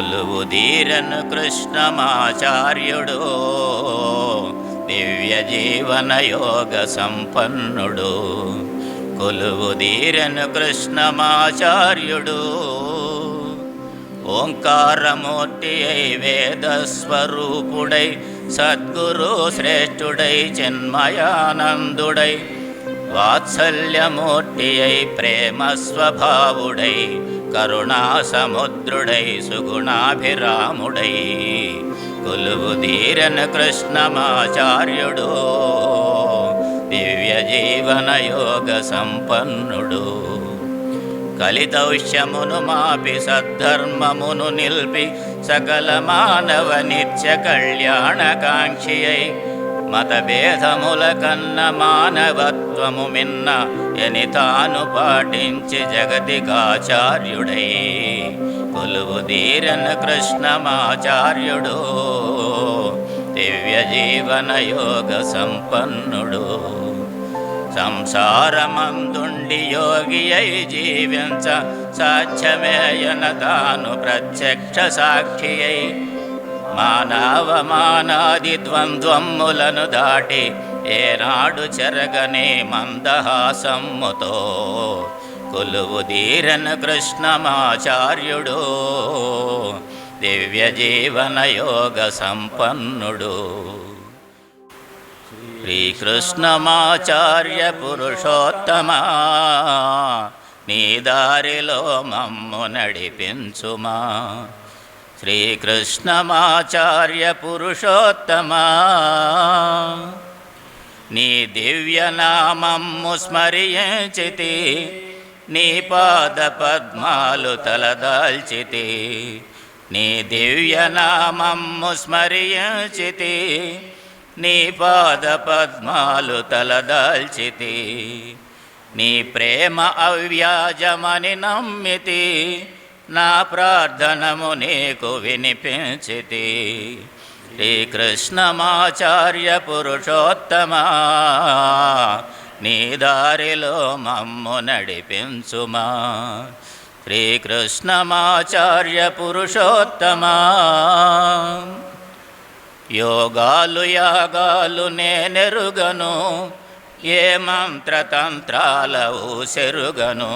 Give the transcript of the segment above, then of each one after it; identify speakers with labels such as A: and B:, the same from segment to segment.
A: కొలువు ధీరను కృష్ణమాచార్యుడు దివ్య జీవన యోగ సంపన్నుడు. కొలువు ధీరను కృష్ణమాచార్యుడు ఓంకారమూర్తి అయి వేదస్వరూపుడై సద్గురు శ్రేష్ఠుడై చిన్మయానందుడై వాత్సల్యమూర్తి అయి ప్రేమ స్వభావుడై కరుణాసముద్రుడై సుగుణాభిరాముడై. కొలువుదీరన్ కృష్ణమాచార్యుడు దివ్య జీవన యోగ సంపన్నుడు కలిదౌష్యమును మాపి సద్ధర్మమును నిల్పి సకల మానవ నిత్య కళ్యాణకాంక్షి అయి మతభేదముల కన్న మానవత్వము మిన్న ఎని తాను పాటించి జగతికాచార్యుడై. కొలువు దీరన కృష్ణమాచార్యుడు దివ్య జీవన యోగ సంపన్నుడు. సంసారమందుండి యోగి అయి జీవించ సాధ్యమేయన తాను ప్రత్యక్ష సాక్షి అయి మానవమానాది ద్వంద్వములను దాటి ఏనాడు చెరగనే మందహాసమ్ముతో కొలువు దీరన కృష్ణమాచార్యుడు దివ్య జీవన యోగ సంపన్నుడు. శ్రీకృష్ణమాచార్య పురుషోత్తమా నీ దారిలో మమ్ము నడిపించుమా. శ్రీకృష్ణమాచార్య పురుషోత్తమా నీ దివ్యనామమ్ము స్మరించితి నీ పాద పద్మాలు తలదాల్చితి నీ దివ్యనామమ్ము స్మరించితి నీ పాద పద్మాలు తలదాల్చితి నీ ప్రేమ అవ్యాజమని నమ్మితి నా ప్రార్థనము నీకు వినిపించితి. శ్రీకృష్ణమాచార్య పురుషోత్తమా నీ దారిలో మమ్ము నడిపించుమా. శ్రీకృష్ణమాచార్య పురుషోత్తమా యోగాలు యాగాలు నేనెరుగను ఏ మంత్రతంత్రాల ఊసెరుగను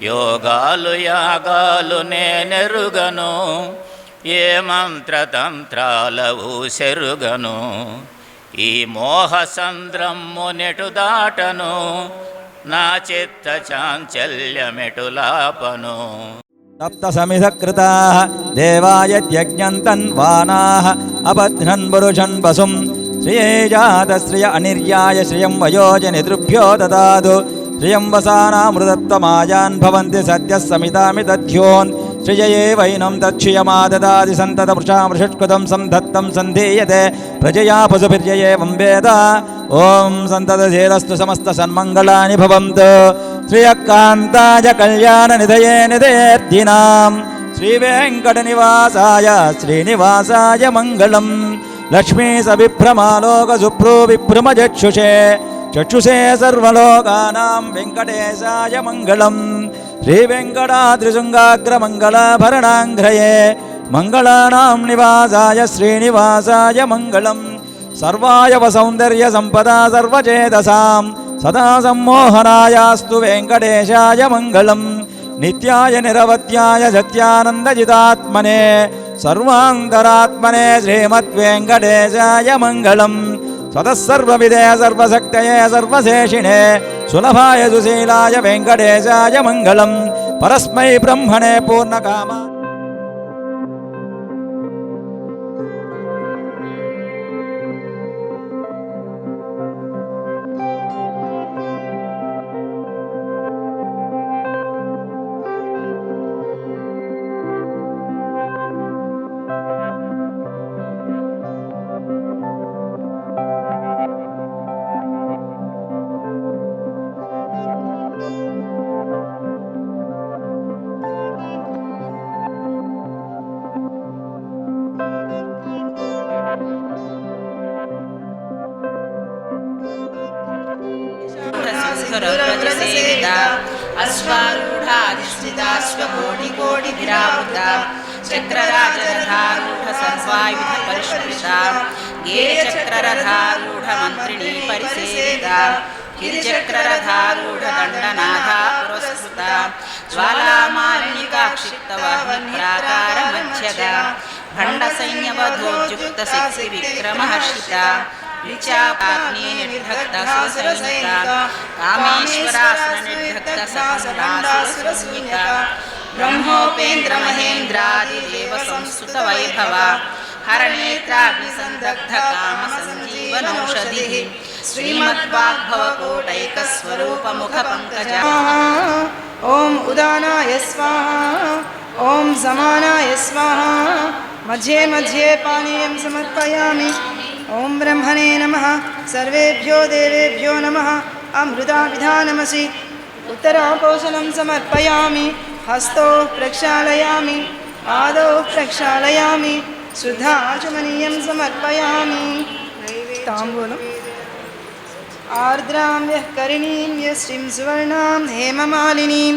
A: యోగాలు యాగాలు నేనెరుగను ఏ మంత్రతంత్రాలవు శరుగను ఈ మోహ సంద్రమ్ము నెటు దాటను నా చిత్త చాంచల్యమెటులాపను
B: సప్తసమిధకృతా దేవాయత్యజ్ఞంతన్వానాః అబధ్నన్ పురుషన్ వసుం శ్రియేజాత శ్రియ అనిర్యాయ శ్రియం వయోజ నిదృభ్యో దాదు श्रियं वसानामृतत्वमायान् भवन्ति सद्यः समितामि दध्योन् श्रियये वैनं तच्छियमाददाति सन्ततमृषामृषत्कृतं सन्धत्तं सन्धीयते प्रजया पशुभिर्ययेवं वेद ॐ सन्ततधीरस्तु समस्तसन्मङ्गलानि भवन्तु श्रियकान्ताय कल्याणनिधये निधयेर्धिनां श्रीवेङ्कटनिवासाय श्रीनिवासाय मङ्गलम् చక్షుషే సర్వలోకానాం వెంకటేశాయ మంగళం. శ్రీ వెంకటాద్రిశృంగాగ్రమంగళభరణాంఘ్రయే మంగళానాం నివాసాయ శ్రీనివాసాయ మంగళం. సర్వాయవ సౌందర్య సంపద సర్వచేతసాం. సదా సమ్మోహనాయాస్తు వెంకటేశాయ మంగళం. నిత్యాయ నిరవత్యాయ సత్యానందజితాత్మనే. సర్వాంతరాత్మనే శ్రీమద్వేంకటేశాయ మంగళం. सर्वविदे सर्वशक्तये सर्वशेषिणे सुलभाय सुशीलाय वेङ्कटेशाय मङ्गलम्। परस्मै ब्रह्मणे पूर्णकामा।
C: సేవిత అశ్వారూఢాధిష్ఠితాశ్వకోటికోటిభిరావృత చక్రరాజరథారూఢ సర్వాయుధ పరిష్కృత గేచక్రరథారూఢ మంత్రిణీ పరిసేవిత గిరిచక్రరథారూఢ దండనాథ పురస్కృత జ్వాలామాలినికాక్షిప్తవాహ్నిప్రాకార మధ్యద భండ సైన్యవధోద్యుక్త శక్తి విక్రమహర్షిత విచాపాగ్ని నిర్భక్త సుసైనిక కామేశ్వరాసన నిర్భక్త సహస్రాసురసంయుత బ్రహ్మోపేంద్ర మహేంద్రాదిదేవ సంస్కృత వైభవ హరనేత్రాగ్ని సందగ్ధ కామ సంజీవనౌషధి శ్రీమద్వాగ్భవకోటైక స్వరూప ముఖ పంకజ
D: ॐ उदानाय स्वाहा ॐ समानाय स्वाहा मध्ये मध्ये पानीयं समर्पयामि ॐ ब्रह्मणे नमः सर्वेभ्यो देवेभ्यो नमः अमृताभिधानमसि उत्तरापोषणं समर्पयामि हस्तौ प्रक्षालयामि आदौ प्रक्षालयामि शुद्धाचमनीयं समर्पयामि ताम्बूलम् आर्द्रां यः करिणीं यश्रीं सुवर्णां हेममालिनीं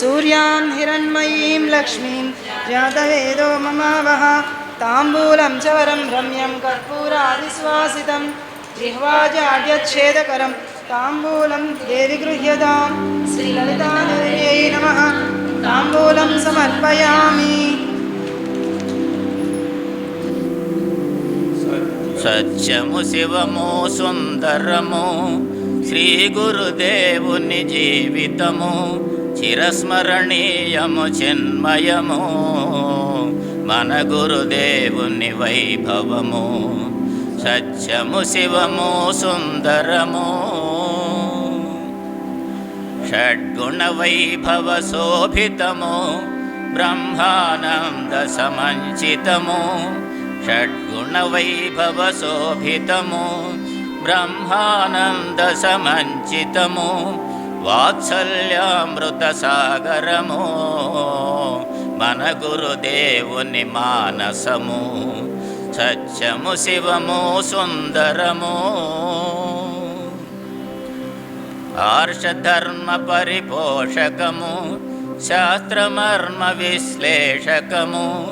D: सूर्यां हिरण्मयीं लक्ष्मीं जातवेदो ममावः తాంబూలం చ వరం రమ్యం కర్పూరాదిశ్వాసితం జిహ్వాజాడ్యచ్ఛేదకరం తాంబూలం దేవి గృహ్యతాం శ్రీలలితాదేవ్యై నమ తాంబూలం సమర్పయామి
A: సత్యము శివము సుందరము శ్రీ గురుదేవుని జీవితము చిరస్మరణీయము చిన్మయము మన గురుదేవుని వైభవము సత్యము శివము సుందరము. షడ్గుణ వైభవ శోభితము బ్రహ్మానంద సమంచితము. షడ్గుణ వైభవ శోభితము బ్రహ్మానంద సమంచితము. వాత్సల్యామృత సాగరము. మన గురుదేవుని మానసము సత్యము శివము సుందరము. ఆర్షధర్మ పరిపోషకము శాస్త్రమర్మ విశ్లేషకము.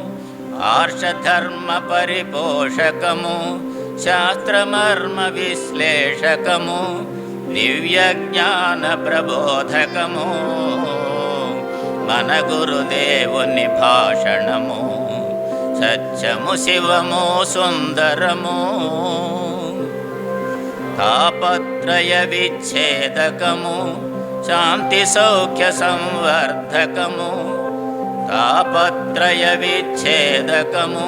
A: ఆర్షధర్మ పరిపోషకము శాస్త్రమర్మ విశ్లేషకము. దివ్య జ్ఞాన ప్రబోధకము. మన గురుదేవుని భాషణము సత్యము శివము సుందరము. తాపత్రయ విచ్ఛేదకము శాంతి సౌఖ్య సంవర్ధకము. తాపత్రయ విచ్ఛేదకము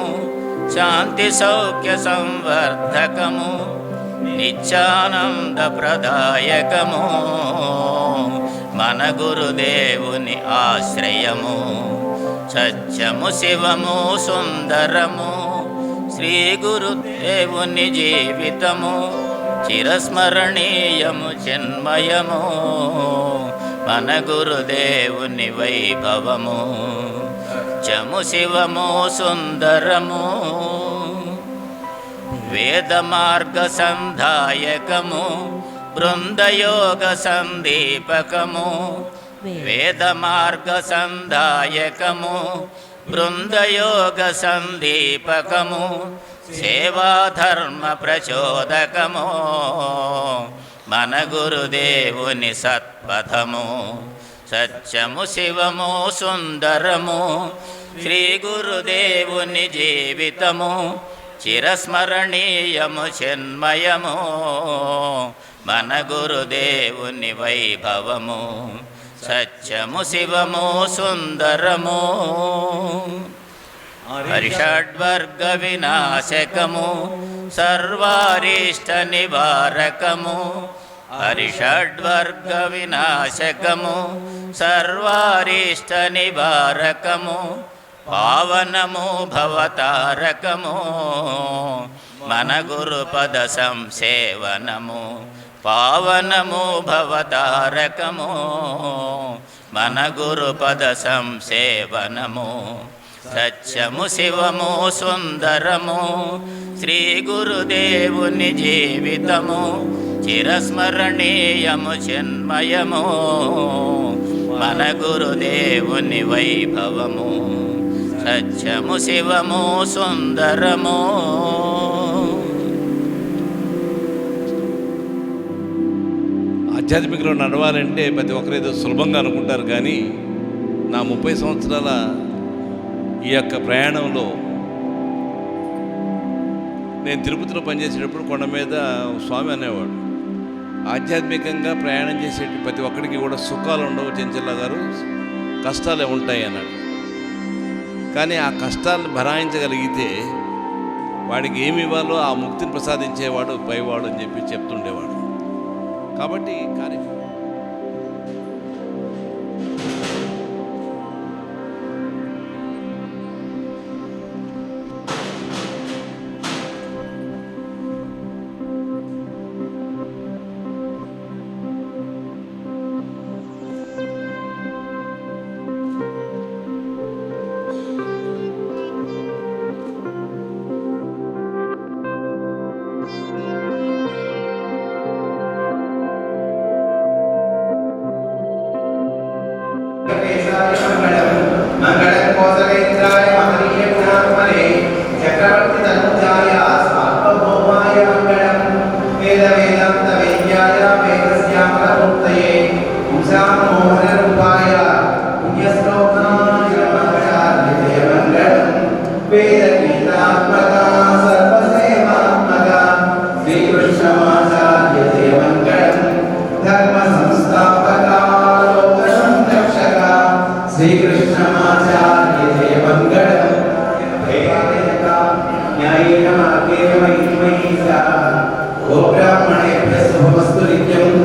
A: శాంతి సౌఖ్య సంవర్ధకము. నిత్యానంద ప్రదాయకము. మన గురుదేవుని ఆశ్రయము సత్యము శివము సుందరము శ్రీ గురుదేవుని జీవితము చిరస్మరణీయము చిన్మయము మన గురుదేవుని వైభవము చము శివము సుందరము వేద మార్గ సంధాయకము బృందయోగ సందీపకము వేద. మార్గ సంధాయకము బృందయోగ సందీపకము సేవాధర్మ ప్రచోదకము. మన గురుదేవుని సత్పథము సత్యము శివము సుందరము శ్రీ గురుదేవుని జీవితము చిరస్మరణీయము చిన్మయము. మన గురుదేవుని వైభవము సత్యము శివము సుందరము. హరిషడ్వర్గ వినాశకము సర్వారిష్ట నివారకము. హరిషడ్వర్గ వినాశకము సర్వారిష్ట నివారకము. పావనము భవతారకము. మన గురుపద సంసేవనము. పావనము భవతారకము మన గురుపద సంసేవనము సత్యము శివము సుందరము శ్రీ గురుదేవుని జీవితము చిరస్మరణీయము చిన్మయము మన గురుదేవుని వైభవము సత్యము శివము సుందరము.
C: ఆధ్యాత్మికలో నడవాలంటే ప్రతి ఒక్కరు ఏదో సులభంగా అనుకుంటారు కానీ నా ముప్పై సంవత్సరాల ఈ యొక్క ప్రయాణంలో నేను తిరుపతిలో పనిచేసేటప్పుడు కొండ మీద స్వామి అనేవాడు. ఆధ్యాత్మికంగా ప్రయాణం చేసే ప్రతి ఒక్కరికి కూడా సుఖాలు ఉండవు చెంచల్లా గారు కష్టాలే ఉంటాయి అన్నాడు. కానీ ఆ కష్టాలను భరాయించగలిగితే వాడికి ఏమి ఇవ్వాలో ఆ ముక్తిని ప్రసాదించేవాడు పైవాడు అని చెప్పి చెప్తుండేవాడు. కాబట్టి ఈ
E: न्यायेन मार्गेण मयि मयि सा ओ ब्राह्मणेभ्य शुभमस्तु नित्यम्